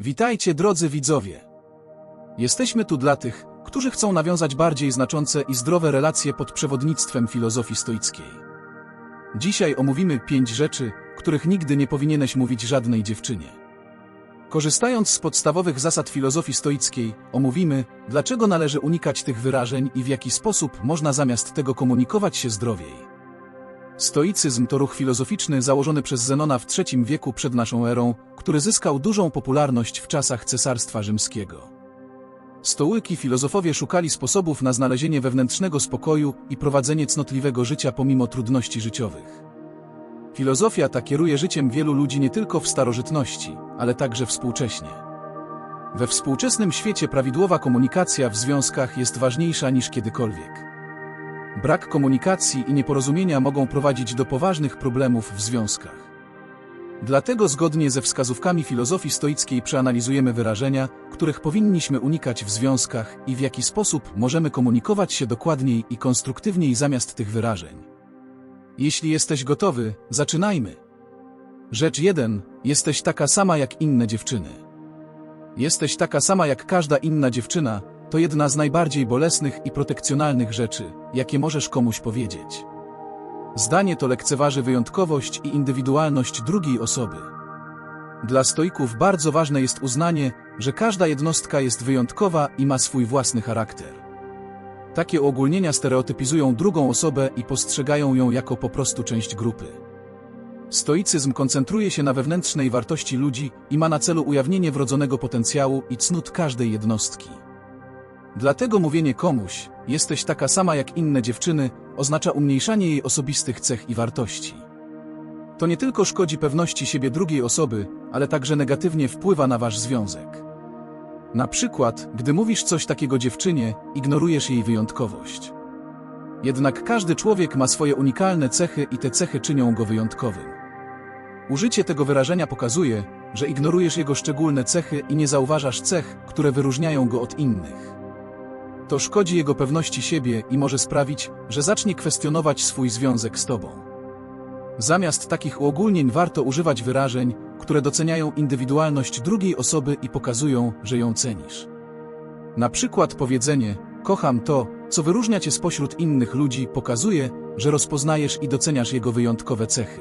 Witajcie drodzy widzowie. Jesteśmy tu dla tych, którzy chcą nawiązać bardziej znaczące i zdrowe relacje pod przewodnictwem filozofii stoickiej. Dzisiaj omówimy pięć rzeczy, których nigdy nie powinieneś mówić żadnej dziewczynie. Korzystając z podstawowych zasad filozofii stoickiej, omówimy, dlaczego należy unikać tych wyrażeń i w jaki sposób można zamiast tego komunikować się zdrowiej. Stoicyzm to ruch filozoficzny założony przez Zenona w III wieku przed naszą erą, który zyskał dużą popularność w czasach Cesarstwa Rzymskiego. Stołyki filozofowie szukali sposobów na znalezienie wewnętrznego spokoju i prowadzenie cnotliwego życia pomimo trudności życiowych. Filozofia ta kieruje życiem wielu ludzi nie tylko w starożytności, ale także współcześnie. We współczesnym świecie prawidłowa komunikacja w związkach jest ważniejsza niż kiedykolwiek. Brak komunikacji i nieporozumienia mogą prowadzić do poważnych problemów w związkach. Dlatego zgodnie ze wskazówkami filozofii stoickiej przeanalizujemy wyrażenia, których powinniśmy unikać w związkach i w jaki sposób możemy komunikować się dokładniej i konstruktywniej zamiast tych wyrażeń. Jeśli jesteś gotowy, zaczynajmy. Rzecz 1. Jesteś taka sama jak inne dziewczyny. Jesteś taka sama jak każda inna dziewczyna, to jedna z najbardziej bolesnych i protekcjonalnych rzeczy, jakie możesz komuś powiedzieć. Zdanie to lekceważy wyjątkowość i indywidualność drugiej osoby. Dla stoików bardzo ważne jest uznanie, że każda jednostka jest wyjątkowa i ma swój własny charakter. Takie uogólnienia stereotypizują drugą osobę i postrzegają ją jako po prostu część grupy. Stoicyzm koncentruje się na wewnętrznej wartości ludzi i ma na celu ujawnienie wrodzonego potencjału i cnót każdej jednostki. Dlatego mówienie komuś, jesteś taka sama jak inne dziewczyny, oznacza umniejszanie jej osobistych cech i wartości. To nie tylko szkodzi pewności siebie drugiej osoby, ale także negatywnie wpływa na wasz związek. Na przykład, gdy mówisz coś takiego dziewczynie, ignorujesz jej wyjątkowość. Jednak każdy człowiek ma swoje unikalne cechy i te cechy czynią go wyjątkowym. Użycie tego wyrażenia pokazuje, że ignorujesz jego szczególne cechy i nie zauważasz cech, które wyróżniają go od innych. To szkodzi jego pewności siebie i może sprawić, że zacznie kwestionować swój związek z tobą. Zamiast takich uogólnień warto używać wyrażeń, które doceniają indywidualność drugiej osoby i pokazują, że ją cenisz. Na przykład powiedzenie, kocham to, co wyróżnia cię spośród innych ludzi, pokazuje, że rozpoznajesz i doceniasz jego wyjątkowe cechy.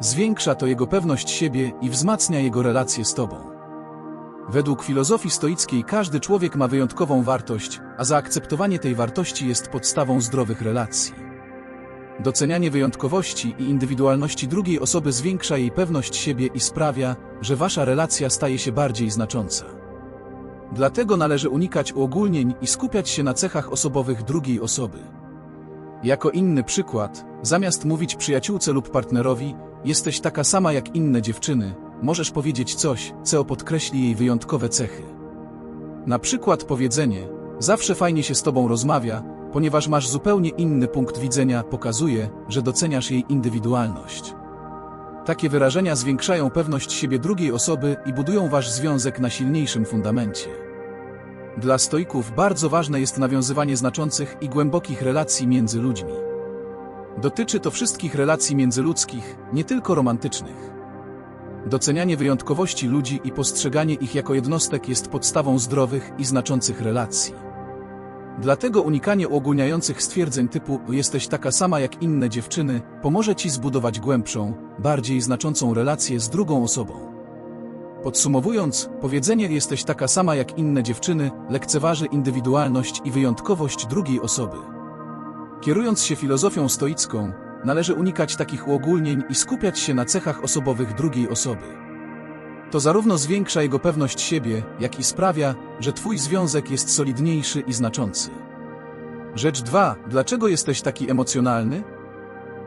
Zwiększa to jego pewność siebie i wzmacnia jego relacje z tobą. Według filozofii stoickiej każdy człowiek ma wyjątkową wartość, a zaakceptowanie tej wartości jest podstawą zdrowych relacji. Docenianie wyjątkowości i indywidualności drugiej osoby zwiększa jej pewność siebie i sprawia, że wasza relacja staje się bardziej znacząca. Dlatego należy unikać uogólnień i skupiać się na cechach osobowych drugiej osoby. Jako inny przykład, zamiast mówić przyjaciółce lub partnerowi, jesteś taka sama jak inne dziewczyny, możesz powiedzieć coś, co podkreśli jej wyjątkowe cechy. Na przykład powiedzenie, zawsze fajnie się z tobą rozmawia, ponieważ masz zupełnie inny punkt widzenia, pokazuje, że doceniasz jej indywidualność. Takie wyrażenia zwiększają pewność siebie drugiej osoby i budują wasz związek na silniejszym fundamencie. Dla stoików bardzo ważne jest nawiązywanie znaczących i głębokich relacji między ludźmi. Dotyczy to wszystkich relacji międzyludzkich, nie tylko romantycznych. Docenianie wyjątkowości ludzi i postrzeganie ich jako jednostek jest podstawą zdrowych i znaczących relacji. Dlatego unikanie uogólniających stwierdzeń typu jesteś taka sama jak inne dziewczyny pomoże ci zbudować głębszą, bardziej znaczącą relację z drugą osobą. Podsumowując, powiedzenie jesteś taka sama jak inne dziewczyny lekceważy indywidualność i wyjątkowość drugiej osoby. Kierując się filozofią stoicką, należy unikać takich uogólnień i skupiać się na cechach osobowych drugiej osoby. To zarówno zwiększa jego pewność siebie, jak i sprawia, że twój związek jest solidniejszy i znaczący. Rzecz 2. Dlaczego jesteś taki emocjonalny?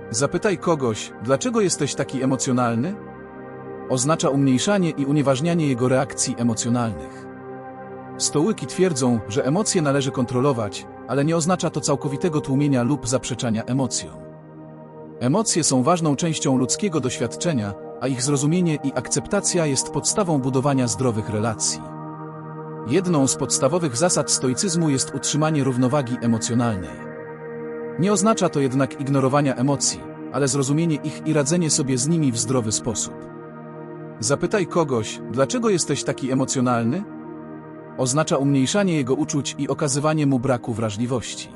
Zapytaj kogoś, dlaczego jesteś taki emocjonalny? Oznacza umniejszanie i unieważnianie jego reakcji emocjonalnych. Stołyki twierdzą, że emocje należy kontrolować, ale nie oznacza to całkowitego tłumienia lub zaprzeczania emocjom. Emocje są ważną częścią ludzkiego doświadczenia, a ich zrozumienie i akceptacja jest podstawą budowania zdrowych relacji. Jedną z podstawowych zasad stoicyzmu jest utrzymanie równowagi emocjonalnej. Nie oznacza to jednak ignorowania emocji, ale zrozumienie ich i radzenie sobie z nimi w zdrowy sposób. Zapytaj kogoś, dlaczego jesteś taki emocjonalny? Oznacza umniejszanie jego uczuć i okazywanie mu braku wrażliwości.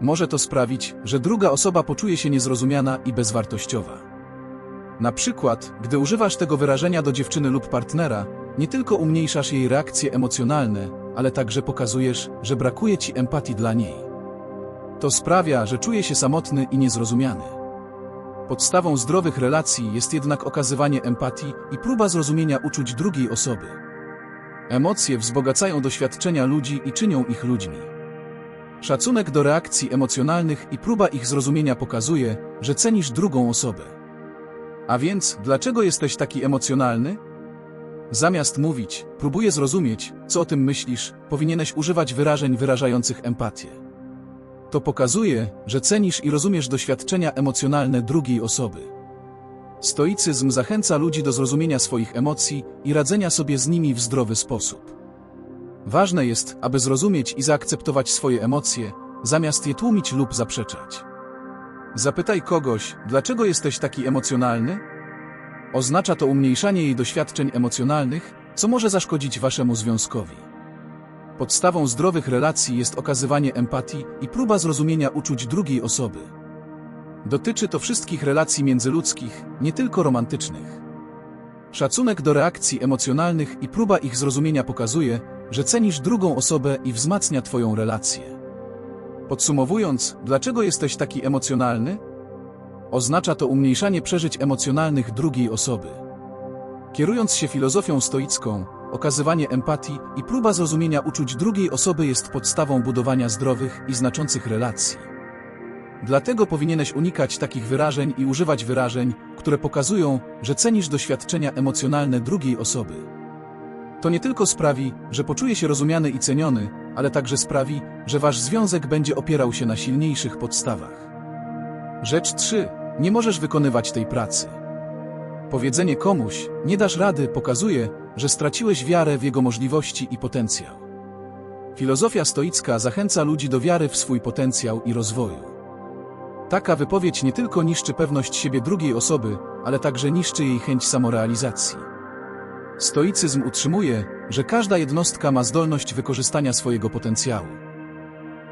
Może to sprawić, że druga osoba poczuje się niezrozumiana i bezwartościowa. Na przykład, gdy używasz tego wyrażenia do dziewczyny lub partnera, nie tylko umniejszasz jej reakcje emocjonalne, ale także pokazujesz, że brakuje ci empatii dla niej. To sprawia, że czuje się samotny i niezrozumiany. Podstawą zdrowych relacji jest jednak okazywanie empatii i próba zrozumienia uczuć drugiej osoby. Emocje wzbogacają doświadczenia ludzi i czynią ich ludźmi. Szacunek do reakcji emocjonalnych i próba ich zrozumienia pokazuje, że cenisz drugą osobę. A więc, dlaczego jesteś taki emocjonalny? Zamiast mówić, próbuję zrozumieć, co o tym myślisz, powinieneś używać wyrażeń wyrażających empatię. To pokazuje, że cenisz i rozumiesz doświadczenia emocjonalne drugiej osoby. Stoicyzm zachęca ludzi do zrozumienia swoich emocji i radzenia sobie z nimi w zdrowy sposób. Ważne jest, aby zrozumieć i zaakceptować swoje emocje, zamiast je tłumić lub zaprzeczać. Zapytaj kogoś, dlaczego jesteś taki emocjonalny? Oznacza to umniejszanie jej doświadczeń emocjonalnych, co może zaszkodzić waszemu związkowi. Podstawą zdrowych relacji jest okazywanie empatii i próba zrozumienia uczuć drugiej osoby. Dotyczy to wszystkich relacji międzyludzkich, nie tylko romantycznych. Szacunek do reakcji emocjonalnych i próba ich zrozumienia pokazuje, że cenisz drugą osobę i wzmacnia Twoją relację. Podsumowując, dlaczego jesteś taki emocjonalny? Oznacza to umniejszanie przeżyć emocjonalnych drugiej osoby. Kierując się filozofią stoicką, okazywanie empatii i próba zrozumienia uczuć drugiej osoby jest podstawą budowania zdrowych i znaczących relacji. Dlatego powinieneś unikać takich wyrażeń i używać wyrażeń, które pokazują, że cenisz doświadczenia emocjonalne drugiej osoby. To nie tylko sprawi, że poczuje się rozumiany i ceniony, ale także sprawi, że wasz związek będzie opierał się na silniejszych podstawach. Rzecz 3. Nie możesz wykonywać tej pracy. Powiedzenie komuś, nie dasz rady, pokazuje, że straciłeś wiarę w jego możliwości i potencjał. Filozofia stoicka zachęca ludzi do wiary w swój potencjał i rozwoju. Taka wypowiedź nie tylko niszczy pewność siebie drugiej osoby, ale także niszczy jej chęć samorealizacji. Stoicyzm utrzymuje, że każda jednostka ma zdolność wykorzystania swojego potencjału.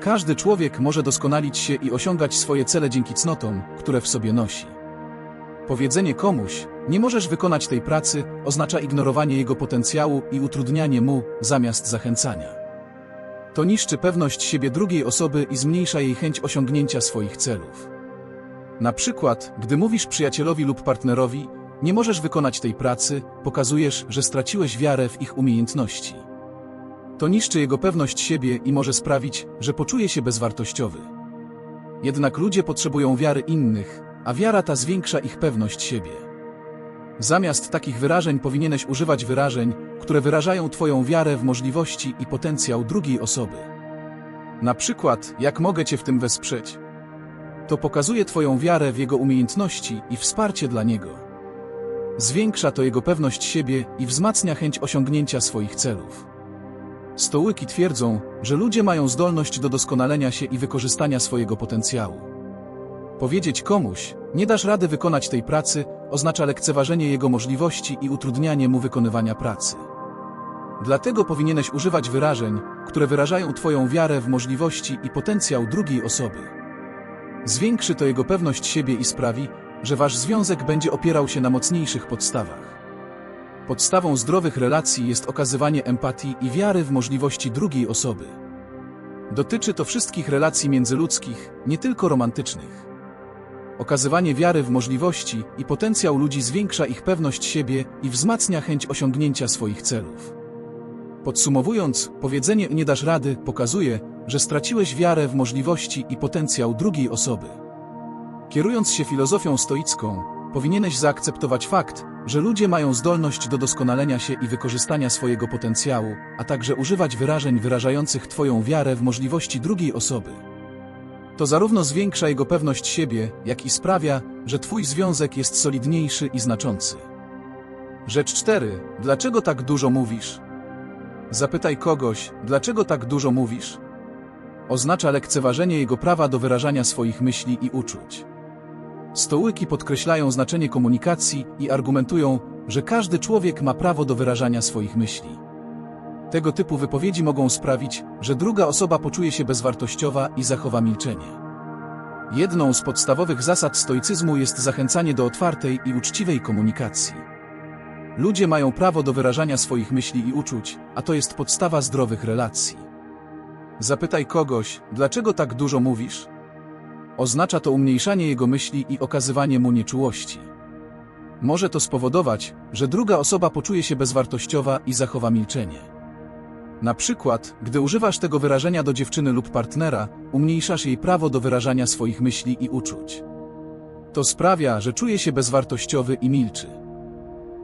Każdy człowiek może doskonalić się i osiągać swoje cele dzięki cnotom, które w sobie nosi. Powiedzenie komuś, nie możesz wykonać tej pracy, oznacza ignorowanie jego potencjału i utrudnianie mu, zamiast zachęcania. To niszczy pewność siebie drugiej osoby i zmniejsza jej chęć osiągnięcia swoich celów. Na przykład, gdy mówisz przyjacielowi lub partnerowi, nie możesz wykonać tej pracy, pokazujesz, że straciłeś wiarę w ich umiejętności. To niszczy jego pewność siebie i może sprawić, że poczuje się bezwartościowy. Jednak ludzie potrzebują wiary innych, a wiara ta zwiększa ich pewność siebie. Zamiast takich wyrażeń powinieneś używać wyrażeń, które wyrażają Twoją wiarę w możliwości i potencjał drugiej osoby. Na przykład, jak mogę Cię w tym wesprzeć? To pokazuje Twoją wiarę w jego umiejętności i wsparcie dla niego. Zwiększa to jego pewność siebie i wzmacnia chęć osiągnięcia swoich celów. Stołyki twierdzą, że ludzie mają zdolność do doskonalenia się i wykorzystania swojego potencjału. Powiedzieć komuś, nie dasz rady wykonać tej pracy, oznacza lekceważenie jego możliwości i utrudnianie mu wykonywania pracy. Dlatego powinieneś używać wyrażeń, które wyrażają Twoją wiarę w możliwości i potencjał drugiej osoby. Zwiększy to jego pewność siebie i sprawi, że Wasz związek będzie opierał się na mocniejszych podstawach. Podstawą zdrowych relacji jest okazywanie empatii i wiary w możliwości drugiej osoby. Dotyczy to wszystkich relacji międzyludzkich, nie tylko romantycznych. Okazywanie wiary w możliwości i potencjał ludzi zwiększa ich pewność siebie i wzmacnia chęć osiągnięcia swoich celów. Podsumowując, powiedzenie nie dasz rady pokazuje, że straciłeś wiarę w możliwości i potencjał drugiej osoby. Kierując się filozofią stoicką, powinieneś zaakceptować fakt, że ludzie mają zdolność do doskonalenia się i wykorzystania swojego potencjału, a także używać wyrażeń wyrażających Twoją wiarę w możliwości drugiej osoby. To zarówno zwiększa jego pewność siebie, jak i sprawia, że Twój związek jest solidniejszy i znaczący. Rzecz 4. Dlaczego tak dużo mówisz? Zapytaj kogoś, dlaczego tak dużo mówisz? Oznacza lekceważenie jego prawa do wyrażania swoich myśli i uczuć. Stołyki podkreślają znaczenie komunikacji i argumentują, że każdy człowiek ma prawo do wyrażania swoich myśli. Tego typu wypowiedzi mogą sprawić, że druga osoba poczuje się bezwartościowa i zachowa milczenie. Jedną z podstawowych zasad stoicyzmu jest zachęcanie do otwartej i uczciwej komunikacji. Ludzie mają prawo do wyrażania swoich myśli i uczuć, a to jest podstawa zdrowych relacji. Zapytaj kogoś, dlaczego tak dużo mówisz? Oznacza to umniejszanie jego myśli i okazywanie mu nieczułości. Może to spowodować, że druga osoba poczuje się bezwartościowa i zachowa milczenie. Na przykład, gdy używasz tego wyrażenia do dziewczyny lub partnera, umniejszasz jej prawo do wyrażania swoich myśli i uczuć. To sprawia, że czuje się bezwartościowy i milczy.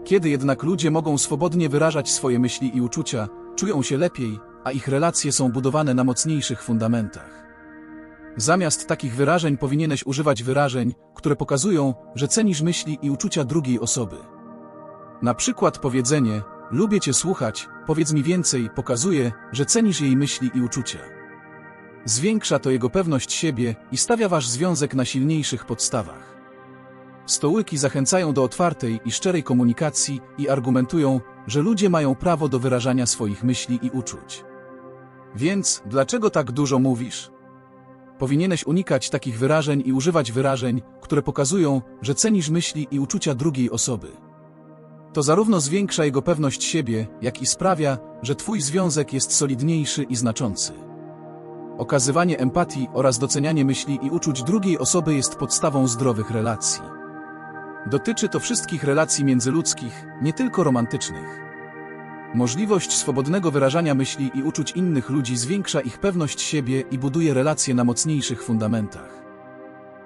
Kiedy jednak ludzie mogą swobodnie wyrażać swoje myśli i uczucia, czują się lepiej, a ich relacje są budowane na mocniejszych fundamentach. Zamiast takich wyrażeń powinieneś używać wyrażeń, które pokazują, że cenisz myśli i uczucia drugiej osoby. Na przykład powiedzenie Lubię cię słuchać, powiedz mi więcej, pokazuje, że cenisz jej myśli i uczucia. Zwiększa to jego pewność siebie i stawia wasz związek na silniejszych podstawach. Stołyki zachęcają do otwartej i szczerej komunikacji i argumentują, że ludzie mają prawo do wyrażania swoich myśli i uczuć. Więc, dlaczego tak dużo mówisz? Powinieneś unikać takich wyrażeń i używać wyrażeń, które pokazują, że cenisz myśli i uczucia drugiej osoby. To zarówno zwiększa jego pewność siebie, jak i sprawia, że twój związek jest solidniejszy i znaczący. Okazywanie empatii oraz docenianie myśli i uczuć drugiej osoby jest podstawą zdrowych relacji. Dotyczy to wszystkich relacji międzyludzkich, nie tylko romantycznych. Możliwość swobodnego wyrażania myśli i uczuć innych ludzi zwiększa ich pewność siebie i buduje relacje na mocniejszych fundamentach.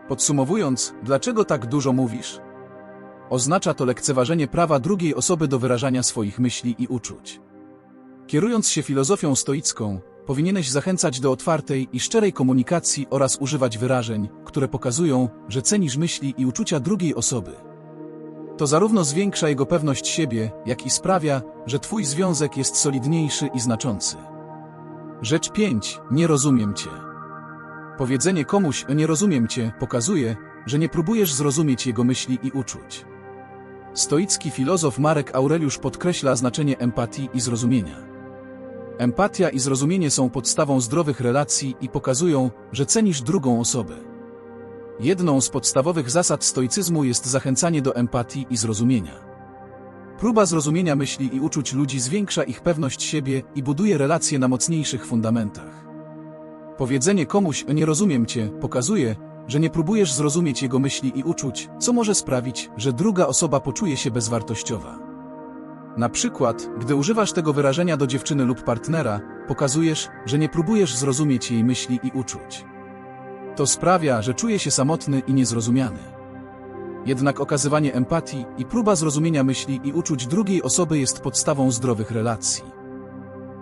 Podsumowując, dlaczego tak dużo mówisz? Oznacza to lekceważenie prawa drugiej osoby do wyrażania swoich myśli i uczuć. Kierując się filozofią stoicką, powinieneś zachęcać do otwartej i szczerej komunikacji oraz używać wyrażeń, które pokazują, że cenisz myśli i uczucia drugiej osoby. To zarówno zwiększa jego pewność siebie, jak i sprawia, że twój związek jest solidniejszy i znaczący. Rzecz 5. Nie rozumiem cię. Powiedzenie komuś nie rozumiem cię pokazuje, że nie próbujesz zrozumieć jego myśli i uczuć. Stoicki filozof Marek Aureliusz podkreśla znaczenie empatii i zrozumienia. Empatia i zrozumienie są podstawą zdrowych relacji i pokazują, że cenisz drugą osobę. Jedną z podstawowych zasad stoicyzmu jest zachęcanie do empatii i zrozumienia. Próba zrozumienia myśli i uczuć ludzi zwiększa ich pewność siebie i buduje relacje na mocniejszych fundamentach. Powiedzenie komuś nie rozumiem cię pokazuje, że nie próbujesz zrozumieć jego myśli i uczuć, co może sprawić, że druga osoba poczuje się bezwartościowa. Na przykład, gdy używasz tego wyrażenia do dziewczyny lub partnera, pokazujesz, że nie próbujesz zrozumieć jej myśli i uczuć. To sprawia, że czuje się samotny i niezrozumiany. Jednak okazywanie empatii i próba zrozumienia myśli i uczuć drugiej osoby jest podstawą zdrowych relacji.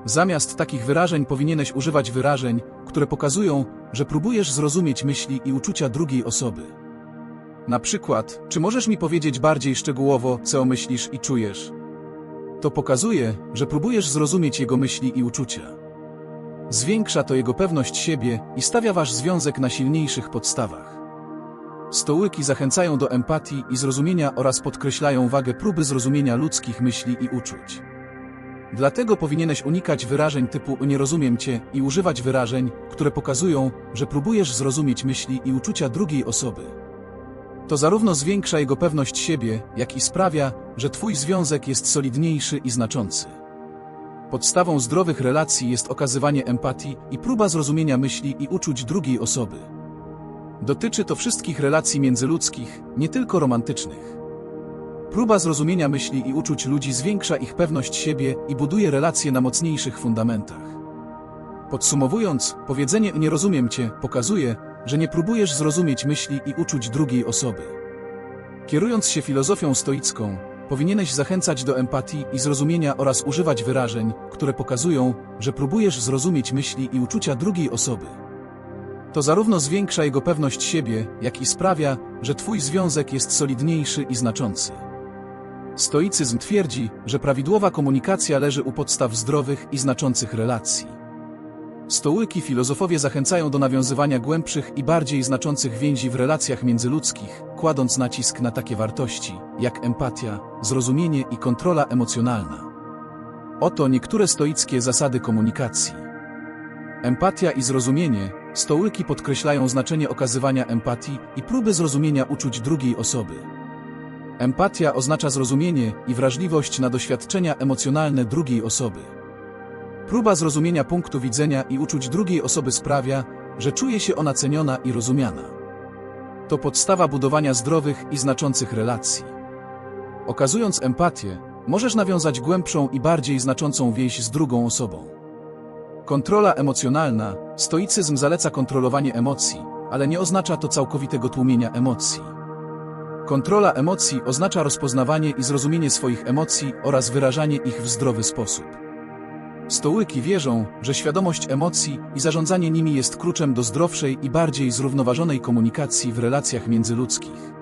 Zamiast takich wyrażeń powinieneś używać wyrażeń, które pokazują, że próbujesz zrozumieć myśli i uczucia drugiej osoby. Na przykład, czy możesz mi powiedzieć bardziej szczegółowo, co myślisz i czujesz? To pokazuje, że próbujesz zrozumieć jego myśli i uczucia. Zwiększa to jego pewność siebie i stawia wasz związek na silniejszych podstawach. Stołyki zachęcają do empatii i zrozumienia oraz podkreślają wagę próby zrozumienia ludzkich myśli i uczuć. Dlatego powinieneś unikać wyrażeń typu nie rozumiem cię i używać wyrażeń, które pokazują, że próbujesz zrozumieć myśli i uczucia drugiej osoby. To zarówno zwiększa jego pewność siebie, jak i sprawia, że twój związek jest solidniejszy i znaczący. Podstawą zdrowych relacji jest okazywanie empatii i próba zrozumienia myśli i uczuć drugiej osoby. Dotyczy to wszystkich relacji międzyludzkich, nie tylko romantycznych. Próba zrozumienia myśli i uczuć ludzi zwiększa ich pewność siebie i buduje relacje na mocniejszych fundamentach. Podsumowując, powiedzenie nie rozumiem cię pokazuje, że nie próbujesz zrozumieć myśli i uczuć drugiej osoby. Kierując się filozofią stoicką, powinieneś zachęcać do empatii i zrozumienia oraz używać wyrażeń, które pokazują, że próbujesz zrozumieć myśli i uczucia drugiej osoby. To zarówno zwiększa jego pewność siebie, jak i sprawia, że twój związek jest solidniejszy i znaczący. Stoicyzm twierdzi, że prawidłowa komunikacja leży u podstaw zdrowych i znaczących relacji. Stołyki filozofowie zachęcają do nawiązywania głębszych i bardziej znaczących więzi w relacjach międzyludzkich, kładąc nacisk na takie wartości, jak empatia, zrozumienie i kontrola emocjonalna. Oto niektóre stoickie zasady komunikacji. Empatia i zrozumienie, stołyki podkreślają znaczenie okazywania empatii i próby zrozumienia uczuć drugiej osoby. Empatia oznacza zrozumienie i wrażliwość na doświadczenia emocjonalne drugiej osoby. Próba zrozumienia punktu widzenia i uczuć drugiej osoby sprawia, że czuje się ona ceniona i rozumiana. To podstawa budowania zdrowych i znaczących relacji. Okazując empatię, możesz nawiązać głębszą i bardziej znaczącą więź z drugą osobą. Kontrola emocjonalna, stoicyzm zaleca kontrolowanie emocji, ale nie oznacza to całkowitego tłumienia emocji. Kontrola emocji oznacza rozpoznawanie i zrozumienie swoich emocji oraz wyrażanie ich w zdrowy sposób. Stołyki wierzą, że świadomość emocji i zarządzanie nimi jest kluczem do zdrowszej i bardziej zrównoważonej komunikacji w relacjach międzyludzkich.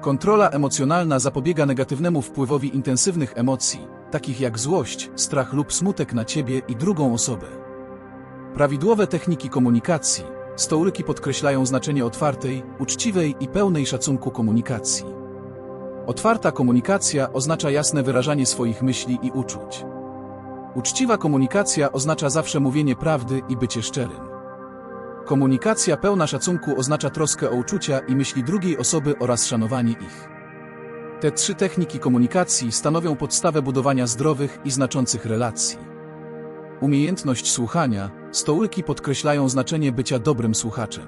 Kontrola emocjonalna zapobiega negatywnemu wpływowi intensywnych emocji, takich jak złość, strach lub smutek na ciebie i drugą osobę. Prawidłowe techniki komunikacji, stołyki podkreślają znaczenie otwartej, uczciwej i pełnej szacunku komunikacji. Otwarta komunikacja oznacza jasne wyrażanie swoich myśli i uczuć. Uczciwa komunikacja oznacza zawsze mówienie prawdy i bycie szczerym. Komunikacja pełna szacunku oznacza troskę o uczucia i myśli drugiej osoby oraz szanowanie ich. Te trzy techniki komunikacji stanowią podstawę budowania zdrowych i znaczących relacji. Umiejętność słuchania, stołyki podkreślają znaczenie bycia dobrym słuchaczem.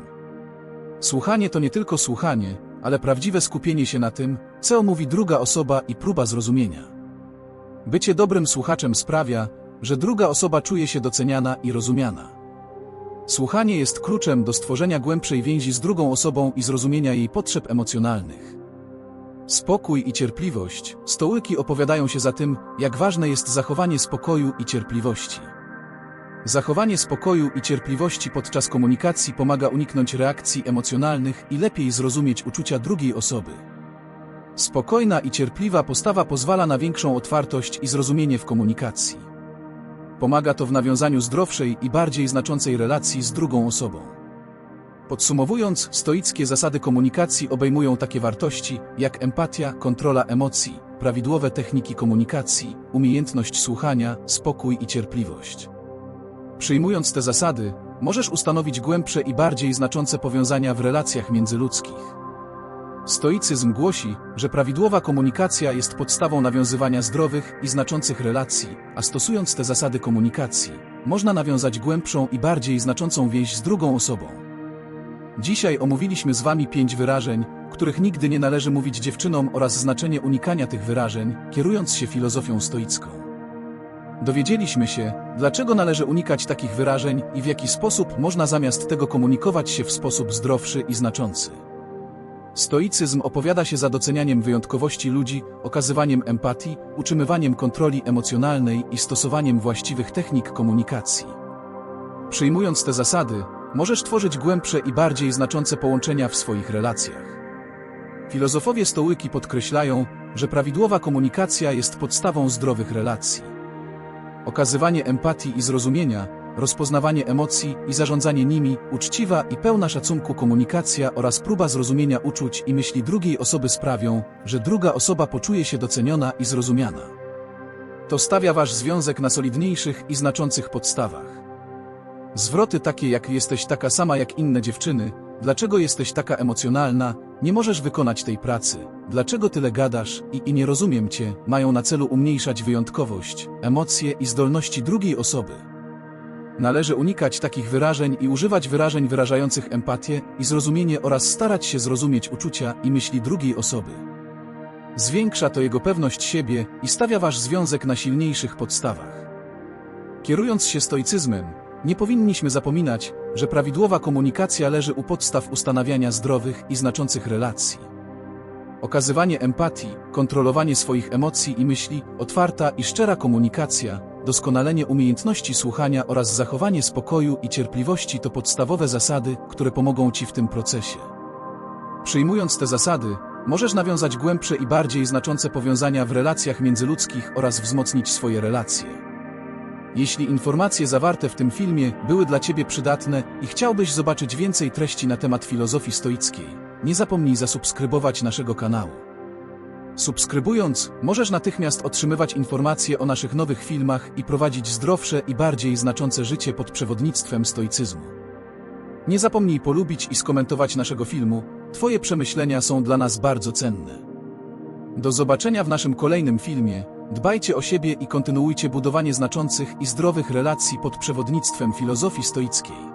Słuchanie to nie tylko słuchanie, ale prawdziwe skupienie się na tym, co mówi druga osoba i próba zrozumienia. Bycie dobrym słuchaczem sprawia, że druga osoba czuje się doceniana i rozumiana. Słuchanie jest kluczem do stworzenia głębszej więzi z drugą osobą i zrozumienia jej potrzeb emocjonalnych. Spokój i cierpliwość, stołyki opowiadają się za tym, jak ważne jest zachowanie spokoju i cierpliwości. Zachowanie spokoju i cierpliwości podczas komunikacji pomaga uniknąć reakcji emocjonalnych i lepiej zrozumieć uczucia drugiej osoby. Spokojna i cierpliwa postawa pozwala na większą otwartość i zrozumienie w komunikacji. Pomaga to w nawiązaniu zdrowszej i bardziej znaczącej relacji z drugą osobą. Podsumowując, stoickie zasady komunikacji obejmują takie wartości jak empatia, kontrola emocji, prawidłowe techniki komunikacji, umiejętność słuchania, spokój i cierpliwość. Przyjmując te zasady, możesz ustanowić głębsze i bardziej znaczące powiązania w relacjach międzyludzkich. Stoicyzm głosi, że prawidłowa komunikacja jest podstawą nawiązywania zdrowych i znaczących relacji, a stosując te zasady komunikacji, można nawiązać głębszą i bardziej znaczącą więź z drugą osobą. Dzisiaj omówiliśmy z Wami pięć wyrażeń, których nigdy nie należy mówić dziewczynom oraz znaczenie unikania tych wyrażeń, kierując się filozofią stoicką. Dowiedzieliśmy się, dlaczego należy unikać takich wyrażeń i w jaki sposób można zamiast tego komunikować się w sposób zdrowszy i znaczący. Stoicyzm opowiada się za docenianiem wyjątkowości ludzi, okazywaniem empatii, utrzymywaniem kontroli emocjonalnej i stosowaniem właściwych technik komunikacji. Przyjmując te zasady, możesz tworzyć głębsze i bardziej znaczące połączenia w swoich relacjach. Filozofowie stołyki podkreślają, że prawidłowa komunikacja jest podstawą zdrowych relacji. Okazywanie empatii i zrozumienia, rozpoznawanie emocji i zarządzanie nimi, uczciwa i pełna szacunku komunikacja oraz próba zrozumienia uczuć i myśli drugiej osoby sprawią, że druga osoba poczuje się doceniona i zrozumiana. To stawia wasz związek na solidniejszych i znaczących podstawach. Zwroty takie jak jesteś taka sama jak inne dziewczyny, dlaczego jesteś taka emocjonalna, nie możesz wykonać tej pracy, dlaczego tyle gadasz i, i nie rozumiem cię, mają na celu umniejszać wyjątkowość, emocje i zdolności drugiej osoby. Należy unikać takich wyrażeń i używać wyrażeń wyrażających empatię i zrozumienie oraz starać się zrozumieć uczucia i myśli drugiej osoby. Zwiększa to jego pewność siebie i stawia wasz związek na silniejszych podstawach. Kierując się stoicyzmem, nie powinniśmy zapominać, że prawidłowa komunikacja leży u podstaw ustanawiania zdrowych i znaczących relacji. Okazywanie empatii, kontrolowanie swoich emocji i myśli, otwarta i szczera komunikacja, doskonalenie umiejętności słuchania oraz zachowanie spokoju i cierpliwości to podstawowe zasady, które pomogą Ci w tym procesie. Przyjmując te zasady, możesz nawiązać głębsze i bardziej znaczące powiązania w relacjach międzyludzkich oraz wzmocnić swoje relacje. Jeśli informacje zawarte w tym filmie były dla Ciebie przydatne i chciałbyś zobaczyć więcej treści na temat filozofii stoickiej, nie zapomnij zasubskrybować naszego kanału. Subskrybując, możesz natychmiast otrzymywać informacje o naszych nowych filmach i prowadzić zdrowsze i bardziej znaczące życie pod przewodnictwem stoicyzmu. Nie zapomnij polubić i skomentować naszego filmu, Twoje przemyślenia są dla nas bardzo cenne. Do zobaczenia w naszym kolejnym filmie. Dbajcie o siebie i kontynuujcie budowanie znaczących i zdrowych relacji pod przewodnictwem filozofii stoickiej.